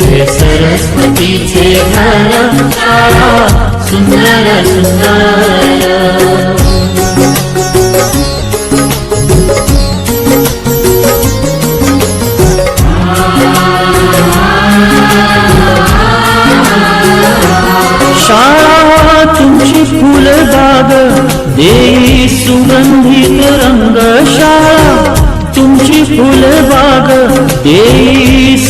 हे सरस्वतीचे घर सुंदर सुंदर. शाळा तुमची फुलबाग देई सुगंधित रंग शाळा तुमची फुलबाग देई